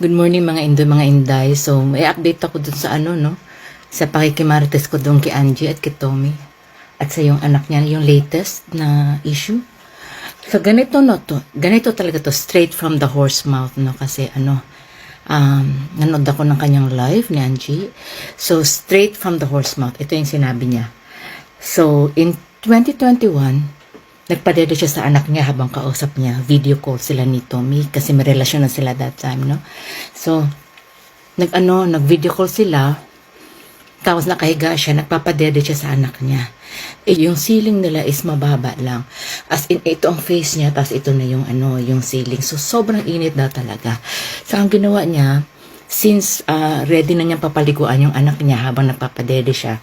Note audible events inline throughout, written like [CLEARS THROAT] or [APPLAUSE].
Good morning mga Indo, mga Inday. So, may update ako dun sa ano, no? Sa pakikimarites ko dun kay Angie at kay Tommy. At sa yung anak niya, yung latest na issue. So, ganito no to. Ganito talaga to. Straight from the horse mouth, no? Kasi ano, um, nanood ako ng kanyang live ni Angie. So, straight from the horse mouth. Ito yung sinabi niya. So, in 2021, nagpadede siya sa anak niya habang kausap niya. Video call sila ni Tommy kasi may relasyon na sila that time, no? So, nag-ano, nag-video call sila. Tapos nakahiga siya, nagpapadede siya sa anak niya. Eh, yung ceiling nila is mababa lang. As in, ito ang face niya, tapos ito na yung ano, yung ceiling. So, sobrang init daw talaga. So, ang ginawa niya, since ah, ready na niyang papaliguan yung anak niya habang nagpapadede siya,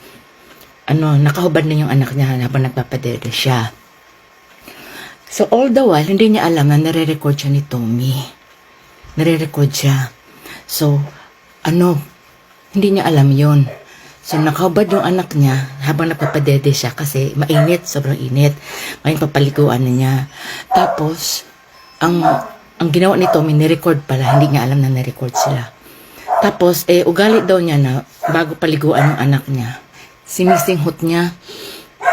ano, nakahubad na yung anak niya habang nagpapadede siya. So, all the while, hindi niya alam na nare-record siya ni Tommy. Nare-record siya. So, ano, hindi niya alam yon. So, nakahubad yung anak niya habang napapadede siya kasi mainit, sobrang init. Ngayon papaliguan na niya. Tapos, ang ang ginawa ni Tommy, ni-record pala. Hindi niya alam na ni-record sila. Tapos, eh, ugali daw niya na bago paliguan yung anak niya, sinisinghot niya,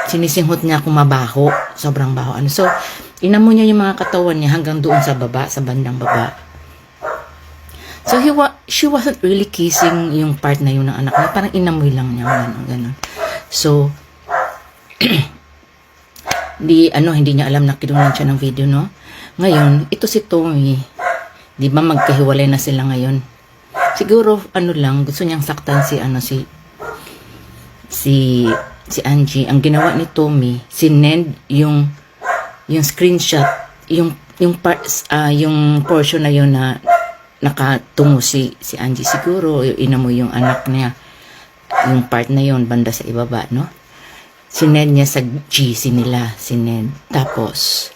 sinisinghot niya kung mabaho, sobrang baho. Ano. So, inamo niya yung mga katawan niya hanggang doon sa baba, sa bandang baba. So, he wa- she wasn't really kissing yung part na yun ng anak niya. Parang inamoy lang niya, gano'n, gano'n. So, [CLEARS THROAT] di, ano, hindi niya alam na kinunan siya ng video, no? Ngayon, ito si Tommy. Di ba magkahiwalay na sila ngayon? Siguro, ano lang, gusto niyang saktan si, ano, si, si, si Angie. Ang ginawa ni Tommy, sinend yung, yung screenshot, yung, yung parts, ah, yung portion na yun na nakatungo si, si Angie. Siguro, yung inamoy yung anak niya. Yung part na yun, banda sa ibaba, no? Sinend niya sa GC nila, sinend. Tapos,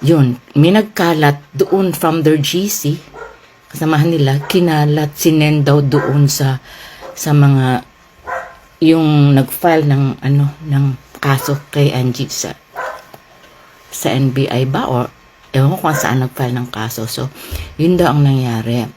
yun, may nagkalat doon from their GC, kasamahan nila, kinalat, sinend daw doon sa, sa mga, yung nag-file ng, ano, ng kaso kay Angie sa, sa NBI ba, or, ewan ko kung saan nag-file ng kaso. So, yun daw ang nangyari.